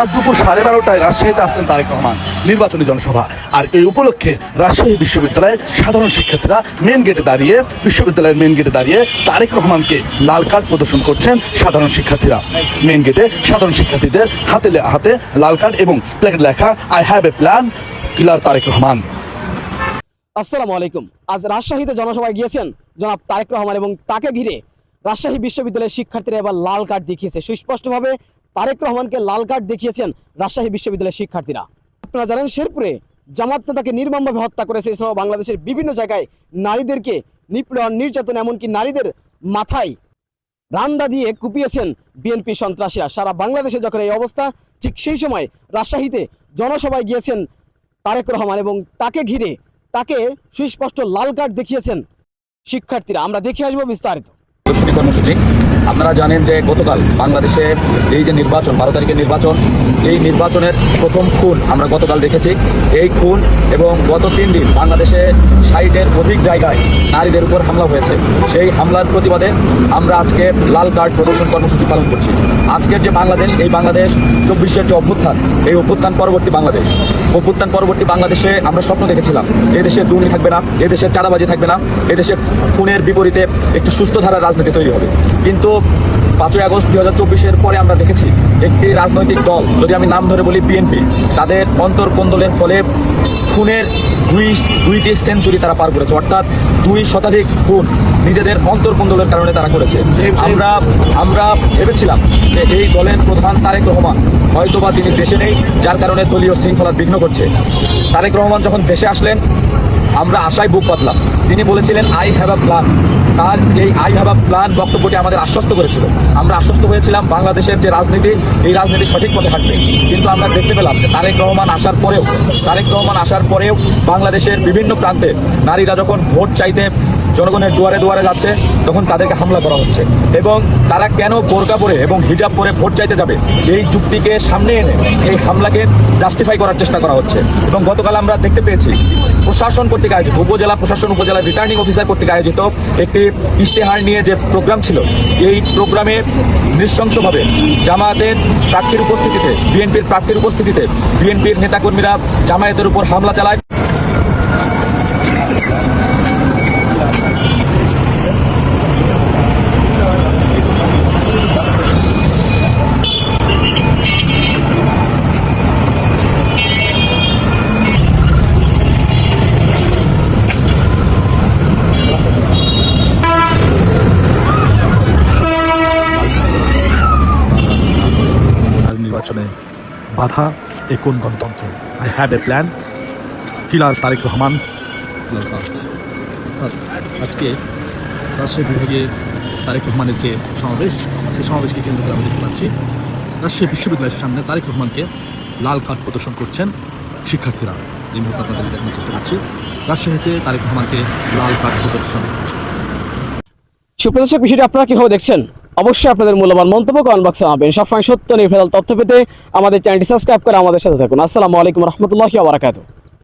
আজ দুপুর সাড়ে বারোটায় রাজশাহীতে আসছেন তারেক রহমান, নির্বাচনী জনসভা। আর এই উপলক্ষে রাজশাহী বিশ্ববিদ্যালয়ের সাধারণ শিক্ষার্থীরা মেন গেটে দাঁড়িয়ে, বিশ্ববিদ্যালয়ের মেন গেটে দাঁড়িয়ে তারেক রহমানকে লাল কার্ড প্রদর্শন করছেন সাধারণ শিক্ষার্থীরা। মেন গেটে সাধারণ শিক্ষার্থীদের হাতে হাতে লাল কার্ড এবং প্লেকেট লেখা I have a plan killer Tarique Rahman. আসসালামু আলাইকুম। আজ রাজশাহীতে জনসভায় গিয়েছেন জনাব তারেক রহমান এবং তাকে ঘিরে রাজশাহী বিশ্ববিদ্যালয়ের শিক্ষার্থীরা এবার লাল কার্ড দেখিয়েছে। সুস্পষ্টভাবে তারেক রহমানকে লাল কার্ড দেখিয়েছেন রাজশাহী বিশ্ববিদ্যালয়ের শিক্ষার্থীরা। আপনারা জানেন শেরপুরে জামাত নেতাকে নির্মমভাবে হত্যা করেছে এছাড়াও বাংলাদেশের বিভিন্ন জায়গায় নারীদেরকে নিপীড়ন, নির্যাতন, এমনকি নারীদের মাথায় রান্দা দিয়ে কুপিয়েছেন বিএনপি সন্ত্রাসীরা। সারা বাংলাদেশে যখন এই অবস্থা, ঠিক সেই সময় রাজশাহীতে জনসভায় গিয়েছেন তারেক রহমান এবং তাকে ঘিরে তাকে সুস্পষ্ট লাল কার্ড দেখিয়েছেন শিক্ষার্থীরা। আমরা দেখে আসব বিস্তারিত। প্রদর্শনী কর্মসূচি। আপনারা জানেন যে গতকাল বাংলাদেশে এই যে নির্বাচন, বারো তারিখের নির্বাচন, এই নির্বাচনের প্রথম খুন আমরা গতকাল দেখেছি। এই খুন এবং গত তিন দিন বাংলাদেশে ষাটের অধিক জায়গায় নারীদের উপর হামলা হয়েছে। সেই হামলার প্রতিবাদে আমরা আজকে লাল কার্ড প্রদর্শন কর্মসূচি পালন করছি। আজকের যে বাংলাদেশ, এই বাংলাদেশ চব্বিশের যে অভ্যুত্থান, এই অভ্যুত্থান পরবর্তী বাংলাদেশ। অভ্যুত্থান পরবর্তী বাংলাদেশে আমরা স্বপ্ন দেখেছিলাম, এদেশে দুর্নীতি থাকবে না, এদেশে চাঁদাবাজি থাকবে না, এদেশে খুনের বিপরীতে একটু সুস্থ ধারা রাজনীতি তৈরি হবে। কিন্তু পাঁচই আগস্ট দুই হাজার চব্বিশের পরে আমরা দেখেছি একটি রাজনৈতিক দল যদি আমি নাম ধরে বলি বিএনপি তাদের অন্তর্কন্দলের ফলে খুনের দুই দুইটি সেঞ্চুরি তারা পার করেছে। অর্থাৎ দুই শতাধিক খুন নিজেদের অন্তর্কন্দলের কারণে তারা করেছে। আমরা আমরা ভেবেছিলাম যে এই দলের প্রধান তারেক রহমান হয়তোবা তিনি দেশে নেই যার কারণে দলীয় শৃঙ্খলার বিঘ্ন করছে। তারেক রহমান যখন দেশে আসলেন আমরা আশায় বুক পাতলাম। তিনি বলেছিলেন আই হ্যাভ আ প্ল্যান তার এই আই হ্যাভ আ প্ল্যান বক্তব্যটি আমাদের আশ্বস্ত করেছিল। আমরা আশ্বস্ত হয়েছিলাম বাংলাদেশের যে রাজনীতি, এই রাজনীতি সঠিক পথে থাকবে। কিন্তু আমরা দেখতে পেলাম যে তারেক রহমান আসার পরেও, তারেক রহমান আসার পরেও বাংলাদেশের বিভিন্ন প্রান্তে নারীরা যখন ভোট চাইতে জনগণের দুয়ারে দুয়ারে যাচ্ছে, তখন তাদেরকে হামলা করা হচ্ছে। এবং তারা কেন বোরকা পরে এবং হিজাব পরে ভোট চাইতে যাবে? এই যুক্তিকে সামনে এনে এই হামলাকে জাস্টিফাই করার চেষ্টা করা হচ্ছে। এবং গতকাল আমরা দেখতে পেয়েছি, প্রশাসন কর্তৃক আয়োজিত, উপজেলা প্রশাসন, উপজেলা রিটার্নিং অফিসার কর্তৃক আয়োজিত একটি ইশতেহার নিয়ে যে প্রোগ্রাম ছিল, এই প্রোগ্রামে নৃশংসভাবে জামায়াতের প্রার্থীর উপস্থিতিতে, বিএনপির প্রার্থীর উপস্থিতিতে বিএনপির নেতাকর্মীরা জামায়াতের উপর হামলা চালায় আর নির্বাচনে বাধা এ কোন গণতন্ত্র? I have a plan killer Tarique Rahman. অর্থাৎ আজকে রাজশাহী বিভাগে তারেক রহমানের যে সমাবেশ সেই সমাবেশকে কেন্দ্র করে আমি দেখতে পাচ্ছি রাজশাহী বিশ্ববিদ্যালয়ের সামনে তারেক রহমানকে লাল কার্ড প্রদর্শন করছেন শিক্ষার্থীরা। এই মুহূর্তে আপনাদের দেখানোর চেষ্টা করছি রাজশাহীতে তারেক রহমানকে লাল কার্ড প্রদর্শন। সুপ্রদর্শক বিষয়টি আপনারা কীভাবে দেখছেন? অবশ্যই আপনাদের মূল্যবান মন্তব্য কমেন্ট বক্সে জানাবেন। সবসময় সত্য নির্ভেজাল তথ্য পেতে আমাদের চ্যানেলটি সাবস্ক্রাইব করে আমাদের সাথে থাকুন। আসসালামু আলাইকুম রহমতুল্লাহি আবরাকাতু